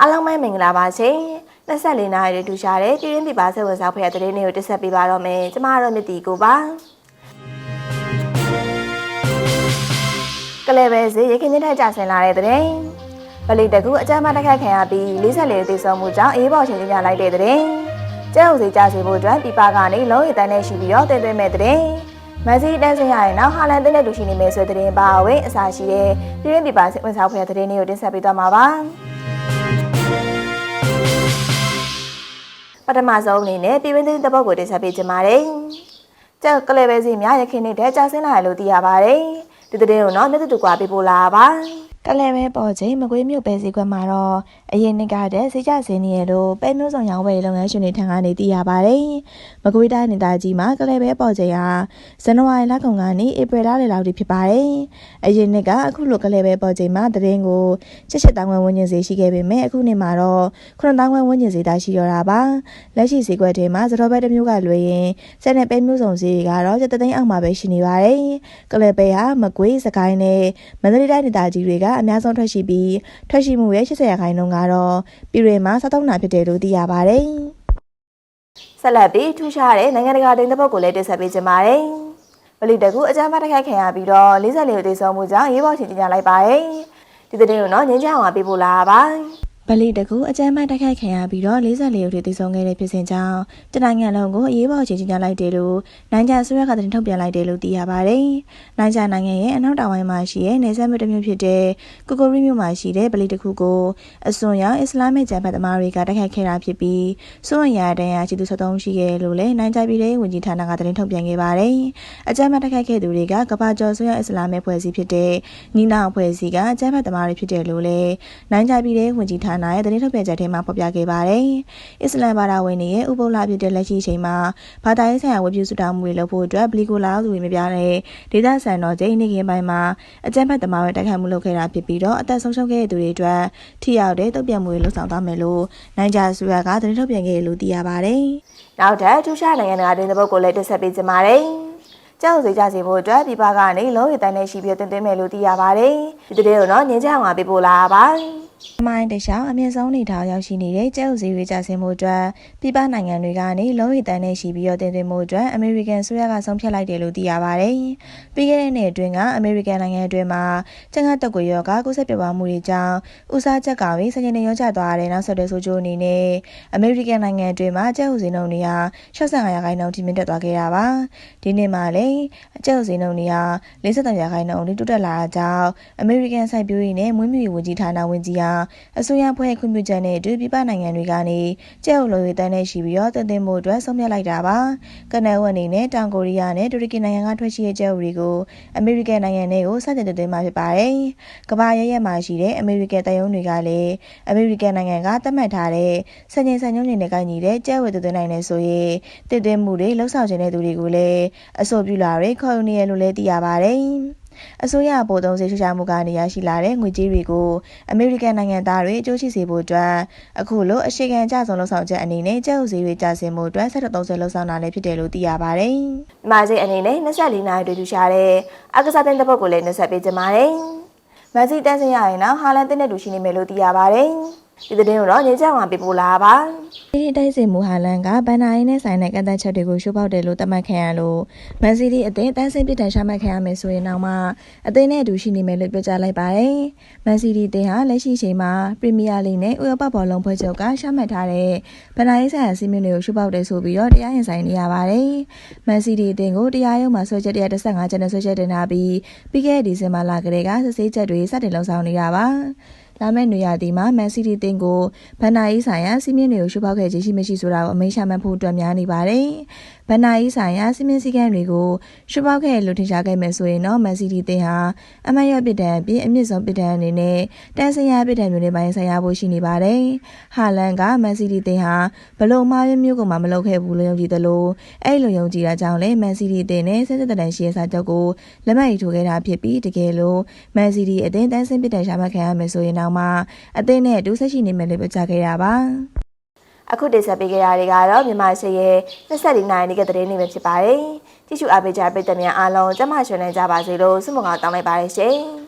အားလုံးပဲမင်္ဂလာပါရှင်24နာရီတူရှာတဲ့ပြည်ရင်းပြပါဆက်ဝင်စားဖွဲ့တဲ့တဲ့နေ့ကိုတက်ဆက်ပေးပါတော့မယ်ကျမတို့မြစ်တီကိုပါကလေးပဲစီရခင်ချင်းထက်ကြဆင်လာတဲ့တဲ့ဗလီတကူအကြမ်းမတက်ခတ်ခံရပြီး44သေဆုံးမှုကြောင့်အေးပေါ်ချင်းကြလိုက်တဲ့တဲ့ကျဲဥစီကြစီဖို့အတွက်ပြပကနေလုံးရည်တန်းနဲ့ရှိပြီးတော့တင်သွင်းမဲ့တဲ့မန်စီတန်းစင်ရရင်နောက်ဟာလန်တင်းတဲ့လူရှိနေမယ်ဆိုတဲ့တဲ့ပါဝဲအစာရှိတဲ့ပြည်ရင်းပြပါဆက်ဝင်စားဖွဲ့တဲ့တဲ့နေ့ကိုတင်ဆက်ပေးသွားမှာပါ ပထမဆုံးအနေနဲ့ပြည်ဝင်းသိတဲ့ပုတ်ကိုတင်ဆက်ပေးကြပါမယ်။ကျက်ကလေးပဲစီများရခင်နေတဲ့ကြာဆင်းလာရလို့သိရပါတယ်။ဒီတဲ့ကိုတော့မျက်တူကွာပေးပို့လာပါ။ ကလဲပဲပေါ်ချိန်မကွေးမြို့ပဲစီကွက်မှာတော့အရင်နှစ်ကတည်းစိတ်ကြစင်းနေရလို့ပဲမျိုးစုံရောင်းဝယ်လုပ်ငန်းရှင်တွေထံကနေသိရပါတယ်။မကွေးတိုင်းဒေသကြီးမှာကလဲပဲပေါ်ချိန်ဟာဇန်နဝါရီလကုန်ကနေဧပြီလလယ်လောက်ထိဖြစ်ပါတယ်။အရင်နှစ်ကအခုလိုကလဲပဲပေါ်ချိန်မှာတရင်ကိုချက်ချက်တောင်းဝဝန်းကျင်စီရှိခဲ့ပေမဲ့အခုနှစ်မှာတော့ခုနှစ်တောင်းဝဝန်းကျင်စီသာရှိရတာပါ။လက်ရှိစီကွက်တွေမှာသတော်ဘက်တစ်မျိုးကလွှဲရင်စက်နဲ့ပဲမျိုးစုံစီကတော့စက်သိန်းအောက်မှာပဲရှိနေပါတယ်။ကလဲပဲဟာမကွေးစကိုင်းနဲ့မန္တလေးတိုင်းဒေသကြီးတွေကအများဆုံးထွက်ရှိပြီးထွက်ရှိမှုရဲ့80ရာခိုင်နှုန်းကတော့ပြည်တွင်မှာစားသုံးတာဖြစ်တယ်လို့သိရပါတယ်။ဆက်လက်ပြီးထူးခြားတဲ့နိုင်ငံတကာတင်တဲ့ဘုတ်ကိုလည်းတင်ဆက်ပေးကြပါမယ်။ဗလီတကူအကြမ်းဖက်တိုက်ခိုက်ခံရပြီးတော့44ဦးသေဆုံးမှုကြောင့်ရေးပေါ်ချင်ကြလိုက်ပါတယ်။ဒီတဲ့ကိုတော့ငင်းချအောင်ပေးပို့လာပါ။ ဗလီတကူအကြမ်းဖက်တိုက်ခိုက်ခံရပြီးတော့44ဦးထိသေဆုံးခဲ့တဲ့ဖြစ်စဉ်ကြောင့်တနိုင်ငံလုံးကိုအရေးပေါ်အခြေချကြလိုက်တယ်လို့နိုင်ဂျာဆိုရကတင်ထုတ်ပြန်လိုက်တယ်လို့သိရပါတယ်။နိုင်ဂျာနိုင်ငံရဲ့အနောက်တောင်ပိုင်းမှာရှိတဲ့နေဆက်မြို့တစ်မြို့ဖြစ်တဲ့ကိုကိုရီမြို့မှာရှိတဲ့ဗလီတကူကိုအစွန်ရောက်အစ္စလာမစ်ဂျမ်ဖတ်သမားတွေကတိုက်ခိုက်ခဲ့တာဖြစ်ပြီးစွန့်ရရတဲ့အခြေသူ73ရှိခဲ့လို့လည်းနိုင်ဂျာပြည်တဲ့ဝန်ကြီးဌာနကတင်ထုတ်ပြန်ခဲ့ပါတယ်။အကြမ်းဖက်တိုက်ခိုက်ခဲ့သူတွေကကဘာကျော်ဆွေရအစ္စလာမစ်ဖွဲ့စည်းဖြစ်တဲ့နီနာဖွဲ့စည်းကအကြမ်းဖက်သမားတွေဖြစ်တယ်လို့လည်းနိုင်ဂျာပြည်တဲ့ဝန်ကြီးဌာနရဲ့သတင်းထုတ်ပြန်ချက်ထဲမှာဖော်ပြခဲ့ပါတယ်။အစ္စလမ်ဘာသာဝင်တွေရဲ့ဥပုသ်လဖြစ်တဲ့လက်ရှိချိန်မှာဘာသာရေးဆိုင်ရာဝတ်ပြုဆုတောင်းမှုတွေလုပ်ဖို့အတွက်ဘလီကိုလာသူတွေမပြတဲ့ဒေသဆန်တော်ကျင်းနေခင်ပိုင်းမှာအကြမ်းဖက်သမားတွေတိုက်ခိုက်မှုလုပ်ခဲ့တာဖြစ်ပြီးတော့အသက်ဆုံးရှုံးခဲ့တဲ့သူတွေအတွက်ထိရောက်တဲ့တုံ့ပြန်မှုတွေလှုပ်ဆောင်သွားမယ်လို့နိုင်ဂျာဆူယာကသတင်းထုတ်ပြန်ခဲ့လို့သိရပါတယ်။နောက်ထပ်ထူးခြားနိုင်ငံတကာတင်တဲ့ဘုတ်ကိုလည်းတက်ဆက်ပေးကြပါမယ်။ကြောက်စိတ်ကြစီဖို့အတွက်ဒီပါကနေလုံးရည်တိုင်းနဲ့ရှိပြီးတင်သွင်းမယ်လို့သိရပါတယ်။ဒီတဲ့ကိုတော့ညင်ချအောင်ပေးပို့လာပါ။အ မိုင်းတခြားအမြင့်ဆုံးနေထောင်ရောက်ရှိနေတဲ့ကျဲဥစည်းတွေကြဆင်းမှုအတွက်ပြည်ပနိုင်ငံတွေကနေလုံးဝတန်းနဲ့ရှိပြီးတော့တင်သွင်းမှုအတွက်အမေရိကန်ဆိုရကဆုံးဖြတ်လိုက်တယ်လို့သိရပါတယ်။ပြီးခဲ့တဲ့နှစ်အတွင်းကအမေရိကန်နိုင်ငံအတွင်းမှာကျန်းမာတက်ကွေရောဂါကုသပြပွားမှုတွေကြောင့်ဥစားချက်ကဝေးစကြင်နေရောကျသွားတဲ့နောက်ဆက်တွဲဆိုးကျိုးအနေနဲ့အမေရိကန်နိုင်ငံအတွင်းမှာကျဲဥစည်းနှုန်းတွေဟာ65ရာခိုင်နှုန်းထိမြင့်တက်သွားခဲ့တာပါ။ဒီနှစ်မှာလည်းကျဲဥစည်းနှုန်းတွေဟာ53ရာခိုင်နှုန်းထိတိုးတက်လာတာကြောင့်အမေရိကန်စိုက်ပျိုးရေးနဲ့မွေးမြူရေးဝန်ကြီးဌာနဝန်ကြီးဟာအစိုးရဖွဲ့ခွင့်ပြုချက်နဲ့အတူပြည်ပနိုင်ငံတွေကနေကျဲဥလိုရေးတန်းနဲ့ရှိပြီးတော့တင်သွင်းမှုအတွက်ဆုံးဖြတ်လိုက်တာပါ။ကနအဝအနေနဲ့တောင်ကိုရီးယားနဲ့တူရကီနိုင်ငံကထွက်ရှိတဲ့ကျဲဥတွေကိုအမေရိကန်နိုင်ငံတွေကိုစတင်တင်သွင်းမှာဖြစ်ပါတယ်။ကမ္ဘာရဲရဲမှာရှိတဲ့အမေရိကန်တယုံတွေကလည်းအမေရိကန်နိုင်ငံကသတ်မှတ်ထားတဲ့စံချိန်စံညွှန်းတွေနဲ့ကိုက်ညီတဲ့ကျဲဝယ်တင်သွင်းနိုင်တယ်ဆိုရင်တင်သွင်းမှုတွေလှုပ်ဆောင်ခြင်းတဲ့သူတွေကိုလည်းအဆိုပြုလာတွေခေါ်ယူနေရလို့လည်းသိရပါတယ်။ အစိုးရအပေါ်သုံးစေရှုရှာမှုကနေရရှိလာတဲ့ငွေကြေးတွေကိုအမေရိကန်နိုင်ငံသားတွေအကျိုးရှိစေဖို့အတွက်အခုလိုအရှိခံအကျဆုံးလှုပ်ဆောင်ချက်အနေနဲ့ကျပ်ဥစည်းတွေကျဆင်းမှုအတွက်ဆက်တော့30လှုပ်ဆောင်တာလည်းဖြစ်တယ်လို့သိရပါတယ်။မာစိတ်အနေနဲ့24နာရီတွေ့ထူရှာတဲ့အကစားတဲ့တစ်ပုတ်ကိုလည်းနှဆက်ပေးကြပါမယ်။မန်စီတန်းစင်ရရင်တော့ဟာလန်တင်းတဲ့လူရှိနေမယ်လို့သိရပါတယ်။ ဒီသတင်းကိုတော့ညချောင်းမှာပြပို့လာပါဒီဒီတိုက်စစ်မူဟာလန်ကဘန်နာရင်းနဲ့ဆိုင်တဲ့ကန့်သက်ချက်တွေကိုရှုပ်ပေါက်တယ်လို့သတ်မှတ်ခံရလို့မန်စီးတီးအသင်းတန်းစင်ပြစ်ဒဏ်ရှာမှတ်ခံရမယ်ဆိုရင်တော့မှအသင်းနဲ့အတူရှိနေမယ်လို့ပြောကြားလိုက်ပါတယ်မန်စီးတီးအသင်းဟာလက်ရှိချိန်မှာပရီးမီးယားလိနဲ့ဥရောပဘောလုံးဖွဲ့ချုပ်ကရှာမှတ်ထားတဲ့ဘန်နာရင်းဆိုင်ရာစီးမင်းတွေကိုရှုပ်ပေါက်တယ်ဆိုပြီးတော့တရားရင်ဆိုင်နေရပါတယ်မန်စီးတီးအသင်းကိုတရားရုံးမှာဆွဲချက်115ချက်နဲ့ဆွဲချက်တင်ထားပြီးပြီးခဲ့တဲ့ဒီဇင်ဘာလကတည်းကစစ်ဆေးချက်တွေစတင်လှုပ်ဆောင်နေတာပါ လာမယ့်နေရာဒီမှာမန်စီးတီးတင်ကိုဘန်နာရေးဆိုင်ရာစီးမြင့်တွေကိုရှုဖောက်ခဲ့ခြင်းရှိမရှိဆိုတာကိုအမိန့်ချမှတ်ဖို့အတွက်များနေပါတယ်။ ဘန်နာရေးဆိုင်ရာစီးမြင့်စည်းကမ်းတွေကိုရှုဖောက်ခဲ့လို့ထင်ရှားခဲ့မယ်ဆိုရင်တော့မန်စီးတီးတင်ဟာအမတ်ရပစ်ဒဏ်အပြင်အမြင့်ဆုံးပစ်ဒဏ်အနေနဲ့တန်းစင်ရပစ်ဒဏ်မျိုးတွေပိုင်းဆိုင်ရဖို့ရှိနေပါတယ်။ဟာလန်ကမန်စီးတီးတင်ဟာဘလို့မှားမျိုးကိုမှမလုပ်ခဲ့ဘူးလို့ယုံကြည်တယ်လို့အဲ့လိုယုံကြည်တာကြောင့်လေမန်စီးတီးတင်နဲ့ဆက်သက်တန်ရှိရဲ့စာချုပ်ကိုလက်မှတ်ရေးထိုးခဲ့တာဖြစ်ပြီးတကယ်လို့မန်စီးတီးအတင်းတန်းစင်ပစ်ဒဏ်ရှာမှတ်ခံရမယ်ဆိုရင်တော့မှအသင်းနဲ့အတူဆက်ရှိနေမယ်လို့ပြောကြားခဲ့တာပါ အခုတင်ဆက်ပေးကြရတဲ့ကတော့မြန်မာရှေ့ရဲ့24နိုင်နေတဲ့သတင်းတွေပဲဖြစ်ပါတယ်ကြည့်ရှုအားပေးကြတဲ့ပရိသတ်များအားလုံးကျမရှင်နိုင်ကြပါစေလို့ဆုမွန်ကောင်းတောင်းလိုက်ပါတယ်ရှင်